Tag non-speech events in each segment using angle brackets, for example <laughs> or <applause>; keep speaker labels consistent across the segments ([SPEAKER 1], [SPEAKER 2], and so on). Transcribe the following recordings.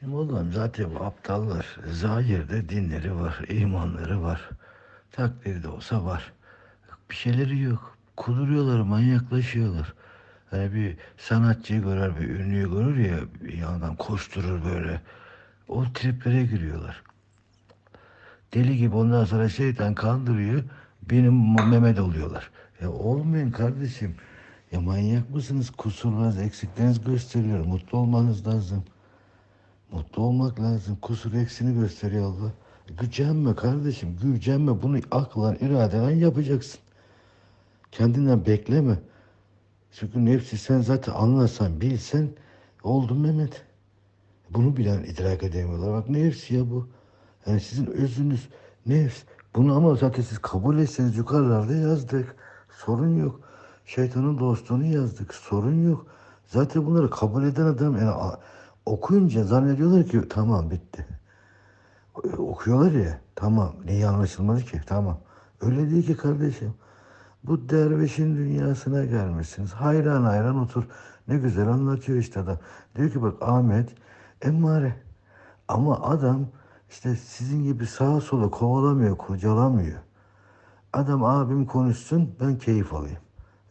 [SPEAKER 1] Şimdi oğlum zaten bu aptallar zahirde dinleri var, imanları var. Takdiri de olsa var. Bir şeyleri yok. Kuduruyorlar, manyaklaşıyorlar. Hani bir sanatçıyı görer, bir ünlüyü görür ya bir yandan koşturur böyle. O triplere giriyorlar. Deli gibi ondan sonra şeytan kandırıyor. Benim Mehmet oluyorlar. Ya olmayın kardeşim. Ya manyak mısınız? Kusurlarınız, eksikleriniz gösteriyor. Mutlu olmanız lazım. Mutlu olmak lazım. Kusur eksini gösteriyor Allah. Gücenme kardeşim, gücenme. Bunu aklan, iradelen yapacaksın. Kendinden bekleme. Çünkü nefsi sen zaten anlasan, bilsen oldu Mehmet. Bunu bilen idrak edemiyorlar. Bak nefs ya bu. Yani sizin özünüz nefs. Bunu ama zaten siz kabul etseniz yukarılarda yazdık. Sorun yok. Şeytanın dostluğunu yazdık. Sorun yok. Zaten bunları kabul eden adam yani okuyunca zannediyorlar ki tamam bitti. Okuyorlar ya tamam neyi anlaşılmadı ki tamam. Öyle değil ki kardeşim. Bu dervişin dünyasına gelmişsiniz. Hayran hayran otur. Ne güzel anlatıyor işte adam. Diyor ki bak Ahmet emmare. Ama adam işte sizin gibi sağa sola kovalamıyor, kurcalamıyor. Adam abim konuşsun ben keyif alayım.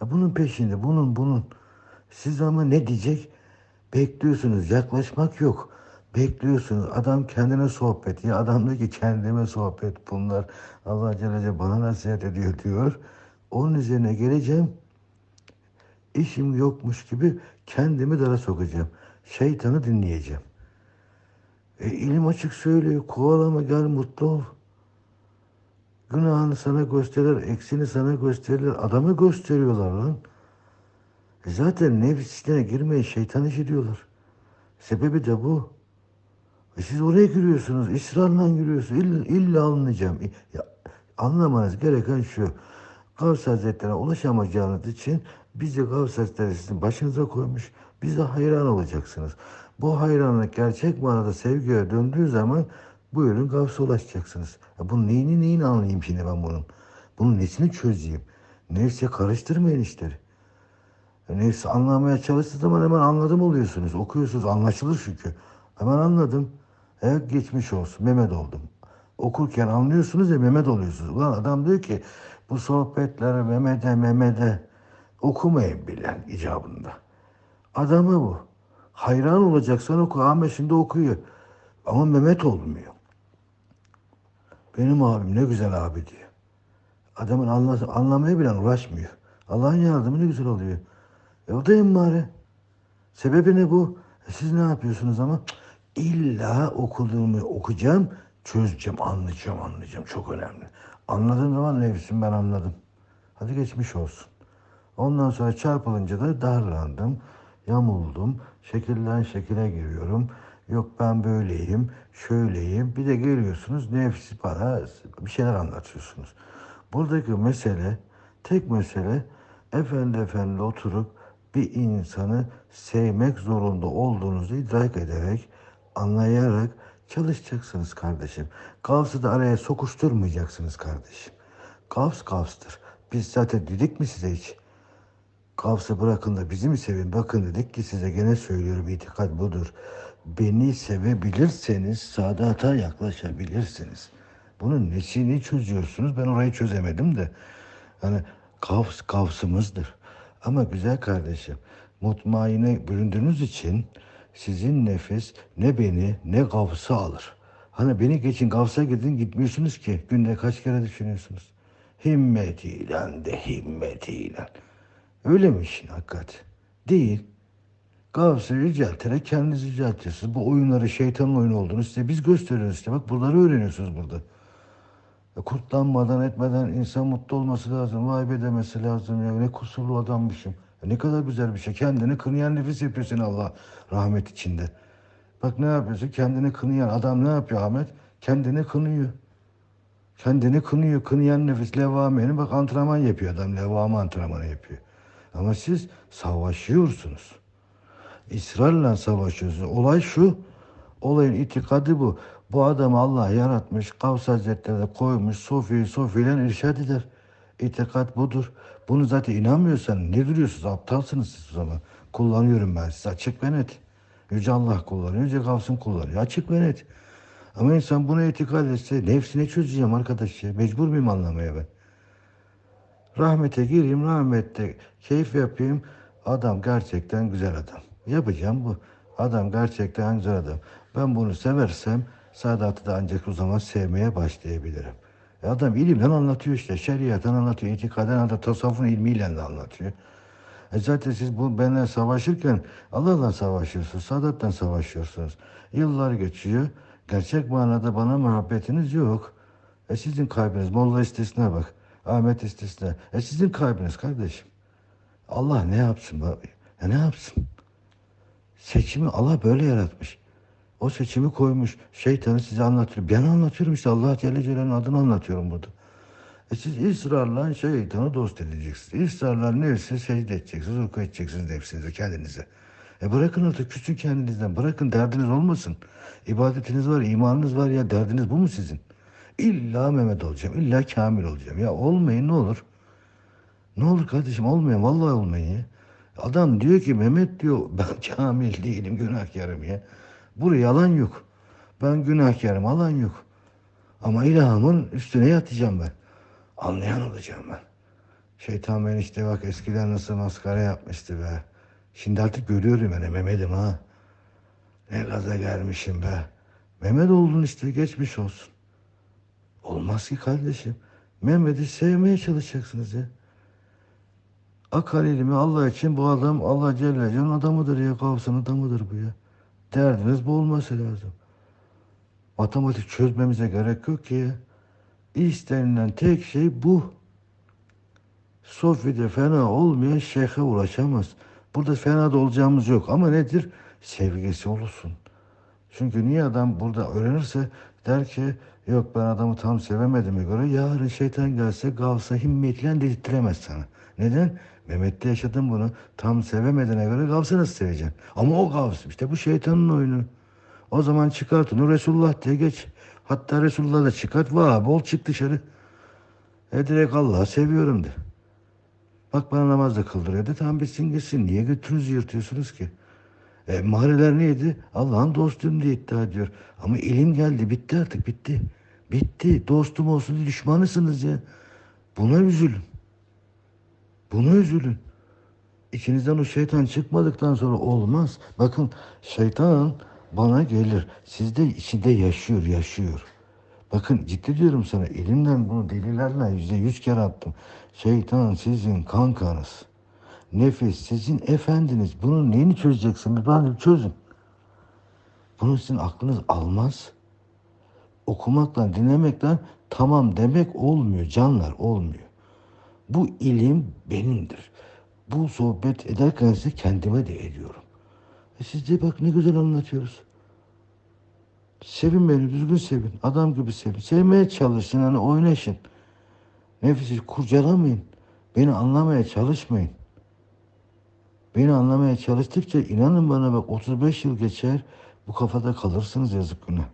[SPEAKER 1] Ya bunun peşinde bunun bunun. Siz ama ne diyecek? Bekliyorsunuz. Yaklaşmak yok. Bekliyorsunuz. Adam kendine sohbet. Ya adam diyor ki kendime sohbet bunlar. Allah Celle bana nasihat ediyor diyor. Onun üzerine geleceğim. İşim yokmuş gibi kendimi dara sokacağım. Şeytanı dinleyeceğim. E, ilim açık söylüyor. Kovalama gel mutlu ol. Günahını sana gösterir, eksini sana gösterirler. Adamı gösteriyorlar lan. E zaten nefis işlerine girmeyin, şeytan işi diyorlar. Sebebi de bu. E siz oraya giriyorsunuz, ısrarla giriyorsunuz. İlla, illa anlayacağım. Ya, anlamanız gereken şu. Gavs Hazretleri'ne ulaşamayacağınız için bizi Gavs Hazretleri sizin başınıza koymuş. Bize hayran olacaksınız. Bu hayranlık gerçek manada sevgiye döndüğü zaman buyurun Gavs'a ulaşacaksınız. Ya bunun neyini neyini anlayayım şimdi ben bunun. Bunun nesini çözeyim. Nefse karıştırmayın işleri. Nefsi anlamaya çalıştığı zaman hemen anladım oluyorsunuz. Okuyorsunuz anlaşılır çünkü. Hemen anladım. Evet geçmiş olsun Mehmet oldum. Okurken anlıyorsunuz ya Mehmet oluyorsunuz. Ulan adam diyor ki bu sohbetleri Mehmet'e Mehmet'e okumayın bilen icabında. Adamı bu. Hayran olacaksan oku. Ahmet şimdi okuyor. Ama Mehmet olmuyor. Benim abim ne güzel abi diyor. Adamın anla, anlamaya bile uğraşmıyor. Allah'ın yardımı ne güzel oluyor. E o da emmare. Sebebi ne bu? E siz ne yapıyorsunuz ama? İlla okuduğumu okuyacağım, çözeceğim, anlayacağım, anlayacağım. Çok önemli. Anladığım zaman nefsim ben anladım. Hadi geçmiş olsun. Ondan sonra çarpılınca da darlandım, yamuldum, şekilden şekile giriyorum. Yok ben böyleyim, şöyleyim. Bir de geliyorsunuz nefsi bana bir şeyler anlatıyorsunuz. Buradaki mesele, tek mesele efendi efendi oturup bir insanı sevmek zorunda olduğunuzu idrak ederek, anlayarak çalışacaksınız kardeşim. Gavs'ı da araya sokuşturmayacaksınız kardeşim. Gavs Gavs'tır. Biz zaten dedik mi size hiç? Gavs'ı bırakın da bizi mi sevin? Bakın dedik ki size gene söylüyorum itikat budur. Beni sevebilirseniz saadata yaklaşabilirsiniz. Bunun nesini çözüyorsunuz? Ben orayı çözemedim de. Hani kavs kavsımızdır. Ama güzel kardeşim, mutmaine büründüğünüz için sizin nefis ne beni ne gavsı alır. Hani beni geçin gavsa gidin gitmiyorsunuz ki. Günde kaç kere düşünüyorsunuz? Himmetiyle de himmetiyle. Öyle mi işin hakikat? Değil. Gavs'ı yücelterek kendinizi yüceltiyorsunuz. Bu oyunları şeytanın oyunu olduğunu size biz gösteriyoruz işte. Bak bunları öğreniyorsunuz burada. Kurtlanmadan etmeden insan mutlu olması lazım. Vay be demesi lazım ya. Ne kusurlu adammışım. E, ne kadar güzel bir şey. Kendini kınayan nefis yapıyor seni Allah rahmet içinde. Bak ne yapıyorsun? Kendini kınayan adam ne yapıyor Ahmet? Kendini kınıyor. Kendini kınıyor. Kınayan nefis levvameni bak antrenman yapıyor adam. Levvame antrenmanı yapıyor. Ama siz savaşıyorsunuz. İsrarla savaşıyorsunuz. Olay şu. Olayın itikadı bu. Bu adamı Allah yaratmış. Kavs Hazretleri koymuş. Sofi ile irşad eder. İtikat budur. Bunu zaten inanmıyorsan ne duruyorsunuz? Aptalsınız siz o zaman. Kullanıyorum ben sizi açık ve net. Yüce Allah kullanıyor, Yüce Gavs'ın kullanıyor. Açık ve net. Ama insan buna itikad etse nefsine çözeceğim arkadaş ya. Mecbur muyum anlamaya ben? Rahmete gireyim, rahmette keyif yapayım. Adam gerçekten güzel adam. Yapacağım bu. Adam gerçekten güzel adam. Ben bunu seversem Sadat'ı da ancak o zaman sevmeye başlayabilirim. E adam ilimle anlatıyor işte. Şeriattan anlatıyor, itikaden anlatıyor, tasavvufun ilmiyle de anlatıyor. E zaten siz bu benimle savaşırken Allah'la savaşıyorsunuz, Sadat'tan savaşıyorsunuz. Yıllar geçiyor. Gerçek manada bana muhabbetiniz yok. E sizin kalbiniz, Molla istisna bak. Ahmet istisna. E sizin kalbiniz kardeşim. Allah ne yapsın? Ya ne yapsın? Seçimi Allah böyle yaratmış. O seçimi koymuş. Şeytanı size anlatıyor. Ben anlatıyorum işte Allah Celle Celal'in adını anlatıyorum burada. E siz ısrarla şeytanı dost edeceksiniz. Israrla nefse secde edeceksiniz. Ruku edeceksiniz nefsinize, kendinize. E bırakın artık küsün kendinizden. Bırakın derdiniz olmasın. İbadetiniz var, imanınız var ya derdiniz bu mu sizin? İlla Mehmet olacağım. illa Kamil olacağım. Ya olmayın ne olur. Ne olur kardeşim olmayın. Vallahi olmayın ya. Adam diyor ki Mehmet diyor ben <laughs> kamil değilim günahkarım ya. Buraya yalan yok. Ben günahkarım yalan yok. Ama ilahımın üstüne yatacağım ben. Anlayan olacağım ben. Şeytan beni işte bak eskiden nasıl maskara yapmıştı be. Şimdi artık görüyorum yani Mehmet'im ha. Ne gaza gelmişim be. Mehmet oldun işte geçmiş olsun. Olmaz ki kardeşim. Mehmet'i sevmeye çalışacaksınız ya. Akar ilmi Allah için bu adam Allah Celle Celle'nin adamıdır ya. Kavsın adamıdır bu ya. Derdiniz bu olması lazım. Matematik çözmemize gerek yok ki. İstenilen tek şey bu. Sofide fena olmayan şeyhe ulaşamaz. Burada fena da olacağımız yok. Ama nedir? Sevgisi olursun. Çünkü niye adam burada öğrenirse der ki yok ben adamı tam sevemediğime göre yarın şeytan gelse gavsa himmetle dedirttiremez sana. Neden? Mehmet'te yaşadın bunu. Tam sevemediğine göre gavsa nasıl seveceksin? Ama o gavs işte bu şeytanın oyunu. O zaman çıkart onu Resulullah diye geç. Hatta Resulullah da çıkart. Vah bol çık dışarı. E direkt Allah'ı seviyorum de. Bak bana namaz da kıldırıyor de tamam bitsin gitsin. Niye götünüzü yırtıyorsunuz ki? E, mahalleler neydi? Allah'ın dostum diye iddia ediyor. Ama ilim geldi bitti artık bitti. Bitti. Dostum olsun diye düşmanısınız ya. Buna üzülün. Buna üzülün. İçinizden o şeytan çıkmadıktan sonra olmaz. Bakın şeytan bana gelir. Sizde içinde yaşıyor, yaşıyor. Bakın ciddi diyorum sana elimden bunu delilerle yüzde yüz kere attım. Şeytan sizin kankanız. Nefis sizin efendiniz. Bunun neyini çözeceksiniz? Ben çözün. Bunu sizin aklınız almaz. Okumakla, dinlemekle tamam demek olmuyor. Canlar olmuyor. Bu ilim benimdir. Bu sohbet ederken size kendime de ediyorum. E siz de bak ne güzel anlatıyoruz. Sevin beni, düzgün sevin. Adam gibi sevin. Sevmeye çalışın, hani oynaşın. Nefisi kurcalamayın. Beni anlamaya çalışmayın. Beni anlamaya çalıştıkça inanın bana bak 35 yıl geçer bu kafada kalırsınız yazık günah.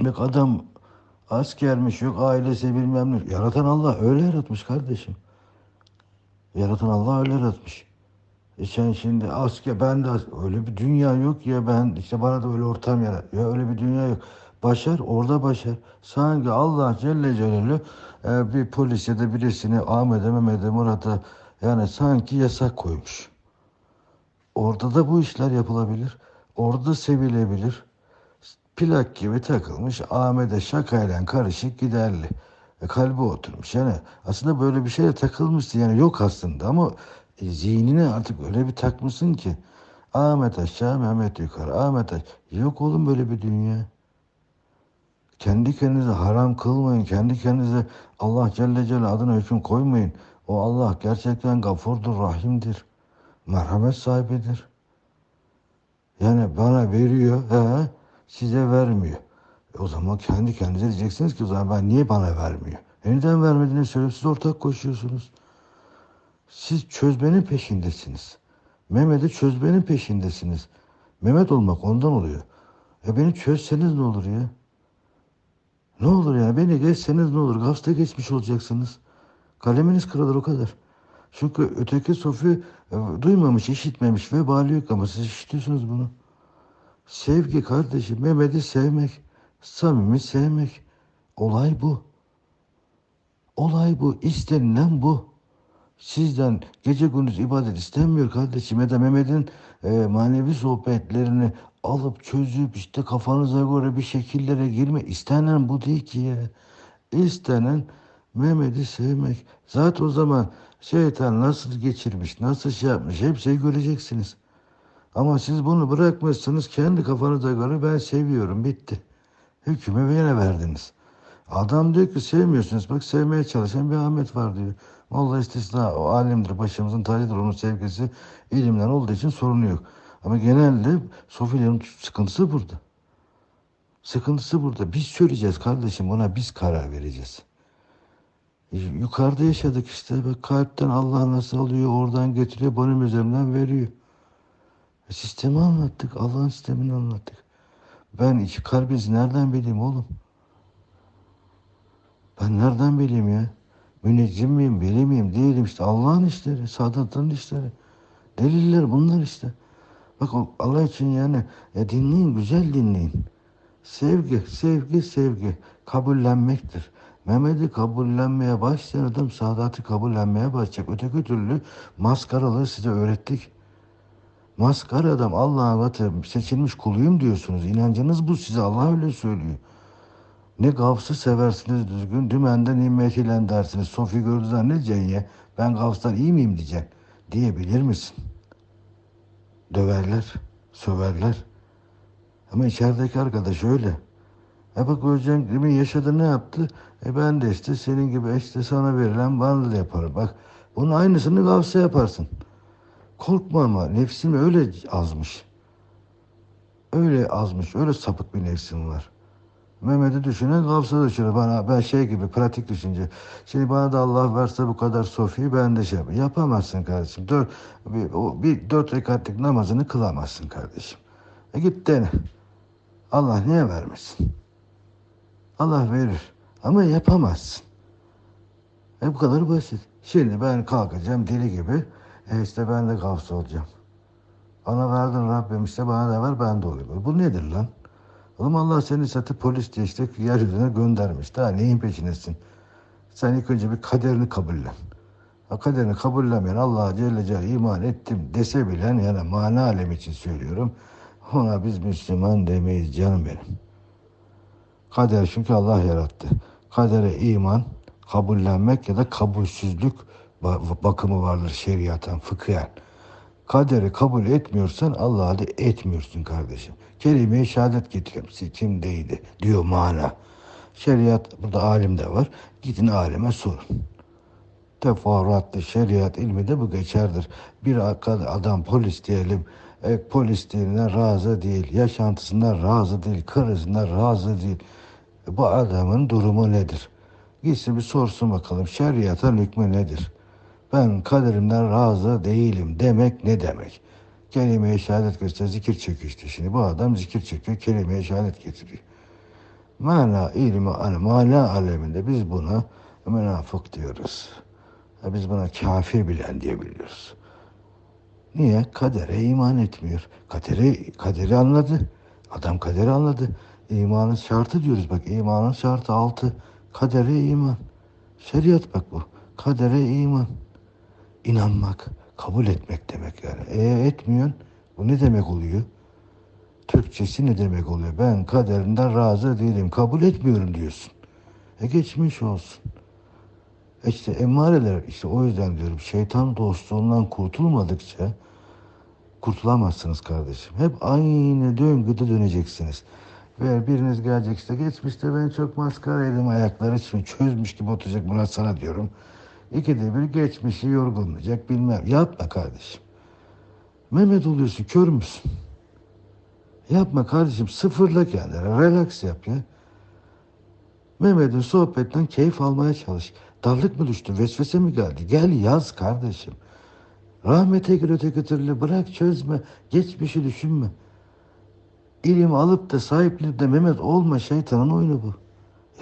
[SPEAKER 1] Bak adam askermiş yok ailesi bilmem ne. Yaratan Allah öyle yaratmış kardeşim. Yaratan Allah öyle yaratmış. E sen şimdi asker ben de öyle bir dünya yok ya ben işte bana da öyle ortam yarat. Ya öyle bir dünya yok. Başar orada başar. Sanki Allah Celle Celaluhu e, bir polis ya da birisini Ahmet'e, Mehmet'e, Murat'a yani sanki yasak koymuş. Orada da bu işler yapılabilir. Orada sevilebilir. Plak gibi takılmış Ahmet'e şakayla karışık giderli. E, kalbi oturmuş. Yani aslında böyle bir şeye takılmıştı. Yani yok aslında ama e, zihnine artık öyle bir takmışsın ki Ahmet aşağı Mehmet yukarı. Ahmet aşağı. Yok oğlum böyle bir dünya. Kendi kendinize haram kılmayın. Kendi kendinize Allah Celle Celle adına hüküm koymayın. O Allah gerçekten gafurdur, rahimdir. Merhamet sahibidir. Yani bana veriyor, he, size vermiyor. E o zaman kendi kendinize diyeceksiniz ki o zaman ben niye bana vermiyor? E neden vermediğini söyleyip siz ortak koşuyorsunuz. Siz çözmenin peşindesiniz. Mehmet'i çözmenin peşindesiniz. Mehmet olmak ondan oluyor. E beni çözseniz ne olur ya? Ne olur ya? Beni geçseniz ne olur? Gazete geçmiş olacaksınız. Kaleminiz kırılır o kadar. Çünkü öteki Sofi e, duymamış, işitmemiş, vebali yok ama siz işitiyorsunuz bunu. Sevgi kardeşim, Mehmet'i sevmek, samimi sevmek. Olay bu. Olay bu, istenilen bu. Sizden gece gündüz ibadet istenmiyor kardeşim. Ya da Mehmet'in e, manevi sohbetlerini alıp çözüp işte kafanıza göre bir şekillere girme. İstenen bu değil ki ya. İstenen Mehmet'i sevmek. Zaten o zaman şeytan nasıl geçirmiş, nasıl şey yapmış hepsini göreceksiniz. Ama siz bunu bırakmazsanız kendi kafanıza göre ben seviyorum bitti. Hükmü yine verdiniz. Adam diyor ki sevmiyorsunuz. Bak sevmeye çalışan bir Ahmet var diyor. Vallahi istisna o alimdir başımızın tacıdır onun sevgisi ilimden olduğu için sorunu yok. Ama genelde Sofilerin sıkıntısı burada. Sıkıntısı burada. Biz söyleyeceğiz kardeşim buna biz karar vereceğiz. Yukarıda yaşadık işte. Bak kalpten Allah nasıl alıyor oradan getiriyor benim üzerimden veriyor. Sistemi anlattık. Allah'ın sistemini anlattık. Ben iki kalbinizi nereden bileyim oğlum? Ben nereden bileyim ya? Müneccim miyim, veli miyim? Değilim işte. Allah'ın işleri, Sadat'ın işleri. Deliller bunlar işte. Bak Allah için yani e, dinleyin, güzel dinleyin. Sevgi, sevgi, sevgi. Kabullenmektir. Mehmet'i kabullenmeye başlayan adam kabullenmeye başlayacak. Öteki türlü maskaralığı size öğrettik. Maskara adam Allah'a seçilmiş kuluyum diyorsunuz. İnancınız bu size Allah öyle söylüyor. Ne gavsı seversiniz düzgün, dümenden immetilen dersiniz. Sofi gördüğünüzden ne cenye, ben gavstan iyi miyim diyeceksin. Diyebilir misin? Döverler, söverler. Ama içerideki arkadaş öyle. E bak Özcan gibi yaşadı ne yaptı? E ben de işte senin gibi işte sana verilen bana da yaparım. Bak bunun aynısını gavsa yaparsın. Korkma ama nefsin öyle azmış. Öyle azmış, öyle sapık bir nefsin var. Mehmet'i düşünün, Gavs'ı düşünün. Bana ben şey gibi pratik düşünce. Şimdi bana da Allah verse bu kadar Sofi'yi ben de şey yapayım. Yapamazsın kardeşim. Dört, bir, o, bir dört rekatlik namazını kılamazsın kardeşim. E git dene. Allah niye vermesin? Allah verir. Ama yapamazsın. E bu kadar basit. Şimdi ben kalkacağım deli gibi. E işte ben de Gavs olacağım. Bana verdin Rabbim işte bana da ver ben de olayım. Bu nedir lan? Oğlum Allah seni satıp polis diye işte yeryüzüne göndermiş. Daha neyin peşindesin? Sen ilk önce bir kaderini kabullen. O kaderini kabullenmeyen Allah'a Celle Celle iman ettim dese bilen yani mana alemi için söylüyorum. Ona biz Müslüman demeyiz canım benim. Kader çünkü Allah yarattı. Kadere iman, kabullenmek ya da kabulsüzlük bakımı vardır şeriattan, fıkhen. Kaderi kabul etmiyorsan Allah'a da etmiyorsun kardeşim. Kelime-i şehadet getiriyorum. Seçimdeydi diyor mana. Şeriat burada alim de var. Gidin alime sorun. Teferruatlı şeriat ilmi de bu geçerdir. Bir adam polis diyelim, e, polis diline razı değil, yaşantısından razı değil, karısından razı değil. E, bu adamın durumu nedir? Gitsin bir sorsun bakalım şeriatın hükmü nedir? Ben kaderimden razı değilim demek ne demek? Kelime-i şehadet göster zikir çekiyor işte. Şimdi bu adam zikir çekiyor, kelime-i şehadet getiriyor. Mana ilmi, mana aleminde biz buna münafık diyoruz. Biz buna kafir bilen diyebiliyoruz. Niye? Kadere iman etmiyor. Kaderi, kaderi anladı. Adam kaderi anladı. İmanın şartı diyoruz bak. imanın şartı altı. Kadere iman. Şeriat bak bu. Kadere iman. İnanmak kabul etmek demek yani. E etmiyorsun bu ne demek oluyor? Türkçesi ne demek oluyor? Ben kaderinden razı değilim, kabul etmiyorum diyorsun. E geçmiş olsun. E işte emareler, işte o yüzden diyorum şeytan dostluğundan kurtulmadıkça kurtulamazsınız kardeşim. Hep aynı döngüde döneceksiniz. Ve biriniz gelecek işte geçmişte ben çok maskaraydım ayakları için çözmüş gibi oturacak buna sana diyorum. İkide bir geçmişi yorgunlayacak bilmem. Yapma kardeşim. Mehmet oluyorsun kör müsün? Yapma kardeşim sıfırla kendini. Relax yap ya. Mehmet'in sohbetten keyif almaya çalış. Darlık mı düştü? Vesvese mi geldi? Gel yaz kardeşim. Rahmete gir öteki türlü. Bırak çözme. Geçmişi düşünme. İlim alıp da sahiplenip de Mehmet olma şeytanın oyunu bu.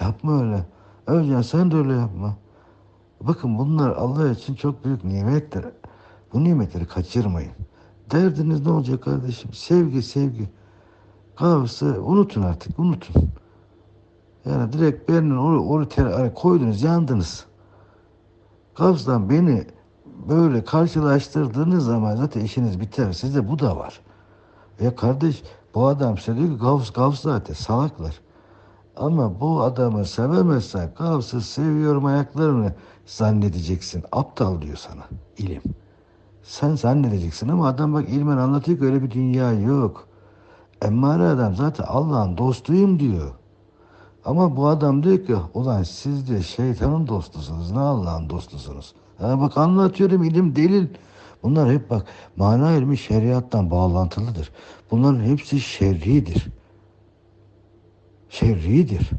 [SPEAKER 1] Yapma öyle. Önce sen de öyle yapma. Bakın bunlar Allah için çok büyük nimetler. Bu nimetleri kaçırmayın. Derdiniz ne olacak kardeşim? Sevgi, sevgi. Kavsı unutun artık, unutun. Yani direkt ter, hani koydunuz, yandınız. Gavs'tan beni böyle karşılaştırdığınız zaman zaten işiniz biter. Sizde bu da var. Ya kardeş bu adam size diyor ki Gavs, Gavs zaten salaklar. Ama bu adamı sevemezsen Gavs'ı seviyorum ayaklarını zannedeceksin. Aptal diyor sana ilim. Sen zannedeceksin ama adam bak ilmen anlatıyor ki öyle bir dünya yok. Emmare adam zaten Allah'ın dostuyum diyor. Ama bu adam diyor ki ulan siz de şeytanın dostusunuz ne Allah'ın dostusunuz. Ha bak anlatıyorum ilim delil. Bunlar hep bak mana ilmi şeriattan bağlantılıdır. Bunların hepsi şerridir. Şerridir.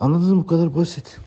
[SPEAKER 1] Anladınız mı bu kadar basit.